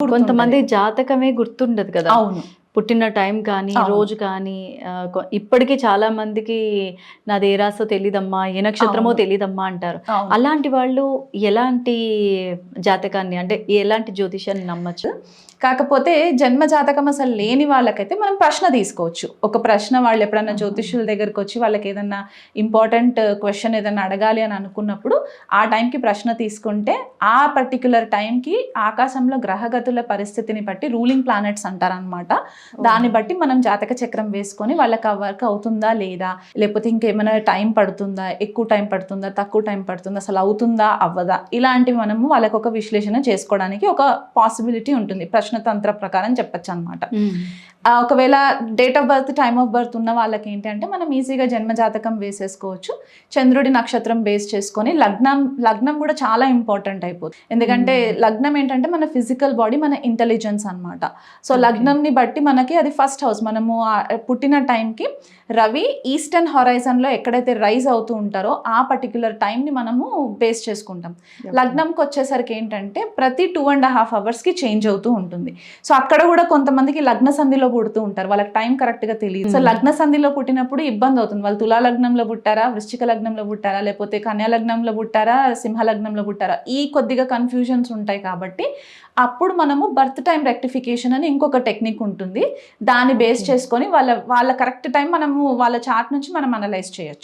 కొంతమంది జాతకమే గుర్తుండదు కదా. అవును. పుట్టిన టైం కానీ. రోజు కానీ ఇప్పటికీ చాలా మందికి నాది ఏ రాసో తెలీదమ్మా ఏ నక్షత్రమో అవును. తెలీదమ్మా అంటారు. అలాంటి వాళ్ళు ఎలాంటి జాతకాన్ని అంటే ఎలాంటి జ్యోతిషాన్ని నమ్మచ్చు కాకపోతే జన్మ జాతకం అసలు లేని వాళ్ళకైతే మనం ప్రశ్న తీసుకోవచ్చు ఒక ప్రశ్న వాళ్ళు ఎప్పుడన్నా. జ్యోతిష్యుల దగ్గరికి వచ్చి వాళ్ళకి ఏదన్నా ఇంపార్టెంట్ క్వశ్చన్ ఏదన్నా అడగాలి అని అనుకున్నప్పుడు ఆ టైంకి ప్రశ్న తీసుకుంటే ఆ పర్టికులర్ టైంకి ఆకాశంలో గ్రహగతుల పరిస్థితిని బట్టి రూలింగ్ ప్లానెట్స్ అంటారనమాట దాన్ని బట్టి మనం జాతక చక్రం వేసుకొని వాళ్ళకి ఆ వర్క్ అవుతుందా లేదా? లేకపోతే ఇంకేమైనా టైం పడుతుందా? ఎక్కువ టైం పడుతుందా? తక్కువ టైం పడుతుందా? అసలు అవుతుందా? అవ్వదా? ఇలాంటివి మనము వాళ్ళకి ఒక విశ్లేషణ చేసుకోవడానికి ఒక పాసిబిలిటీ ఉంటుంది. ప్రశ్నతంత్ర ప్రకారం చెప్పచ్చు అనమాట. ఒకవేళ date of birth time of birth ఉన్న వాళ్ళకి ఏంటంటే మనం ఈజీగా జన్మ జాతకం వేసేసుకోవచ్చు. చంద్రుడి నక్షత్రం బేస్ చేసుకొని లగ్నం లగ్నం కూడా చాలా ఇంపార్టెంట్ అయిపోతుంది. ఎందుకంటే. లగ్నం ఏంటంటే మన ఫిజికల్ బాడీ మన ఇంటెలిజెన్స్ అన్నమాట. సో. లగ్నంని బట్టి మనకి అది ఫస్ట్ హౌస్ మనము పుట్టిన టైంకి రవి ఈస్టర్న్ హొరైజన్లో ఎక్కడైతే రైజ్ అవుతూ ఉంటారో ఆ పర్టికులర్ టైంని మనము బేస్ చేసుకుంటాం. లగ్నంకి వచ్చేసరికి ఏంటంటే ప్రతి టూ అండ్ హాఫ్ అవర్స్కి చేంజ్ అవుతూ ఉంటుంది. సో అక్కడ కూడా కొంతమందికి లగ్న సంధిలో పుడుతూ ఉంటారు. వాళ్ళకి టైం కరెక్ట్గా తెలియదు. So Hmm. లగ్న సంధిలో పుట్టినప్పుడు ఇబ్బంది అవుతుంది. వాళ్ళు తులా లగ్నంలో పుట్టారా వృశ్చిక లగ్నంలో పుట్టారా లేకపోతే కన్యా లగ్నంలో పుట్టారా సింహ లగ్నంలో పుట్టారా? ఈ కొద్దిగా కన్ఫ్యూజన్స్ ఉంటాయి కాబట్టి అప్పుడు మనము బర్త్ టైం రెక్టిఫికేషన్ అని ఇంకొక టెక్నిక్ ఉంటుంది. దాన్ని బేస్ చేసుకొని వాళ్ళ వాళ్ళ కరెక్ట్ టైం మనము వాళ్ళ చార్ట్ నుంచి మనం అనలైజ్ చేయొచ్చు.